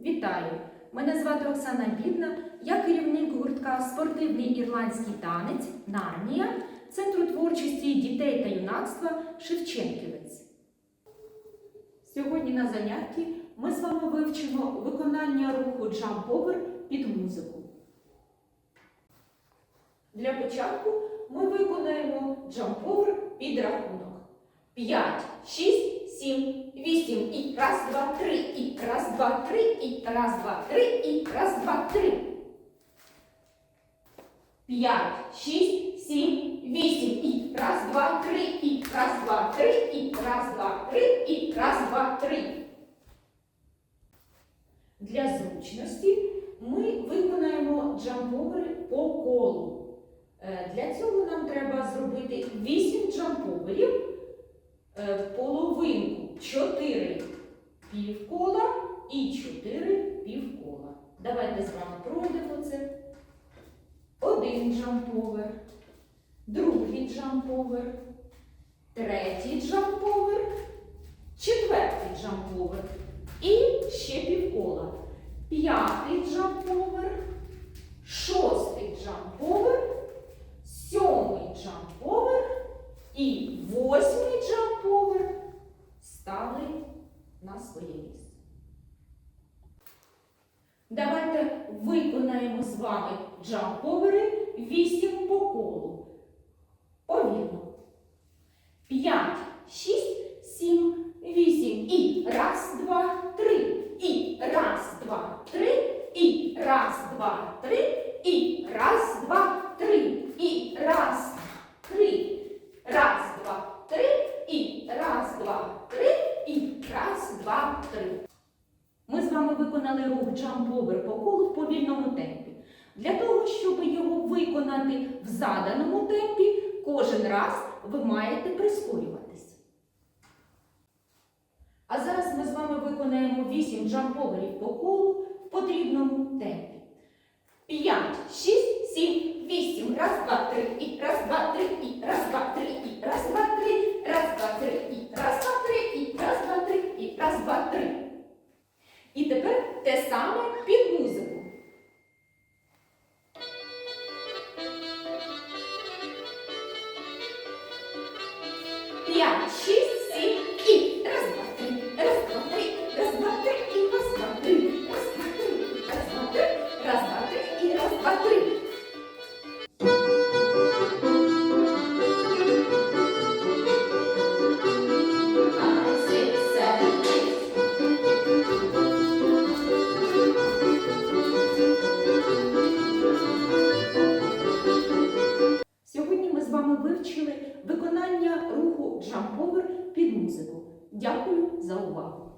Вітаю! Мене звати Оксана Бідна. Я керівник гуртка Спортивний ірландський танець Нарнія Центру творчості дітей та юнацтва Шевченківець. Сьогодні на занятті ми з вами вивчимо виконання руху Over під музику. Для початку ми виконаємо Over під рахунок. 5, 6, 7, 8 і раз, два, три, і раз, два, три, і раз, два, три, і раз, два, три. 5, 6, 7, 8 і раз, два, три, і раз, два, три, і раз, два, три, і раз, два, три. Для зручності ми виконаємо джамповери по колу. Е, Для цього нам треба зробити 8 джамповерів е, половинку 4 півкола і 4 півкола. Давайте з вами пройдемо це. Один джамповер, другий джамповер, третій джамповер, четвертий джамповер і ще півкола. П'ятий джамповер, шостий джамповер, сьомий джамповер і восьмий джамповер стали на своє місце. Давайте виконаємо з вами джамповери 8 по колу. Повільно. 5, 6, 7, 8. І раз, два, три. І раз, два, три. І раз, два, три. І раз, два, три. І раз, три. Раз, два, три. І раз, два, три. І раз, два, три. Ми з вами виконали рух Over по колу в повільному темпі. Для того, щоб його виконати в заданому темпі, кожен раз ви маєте прискорюватись. А зараз ми з вами виконаємо 8 джамповерів по колу в потрібному темпі. 5, 6, 7, 8. Раз, два, П'ять, шість, сім вивчили виконання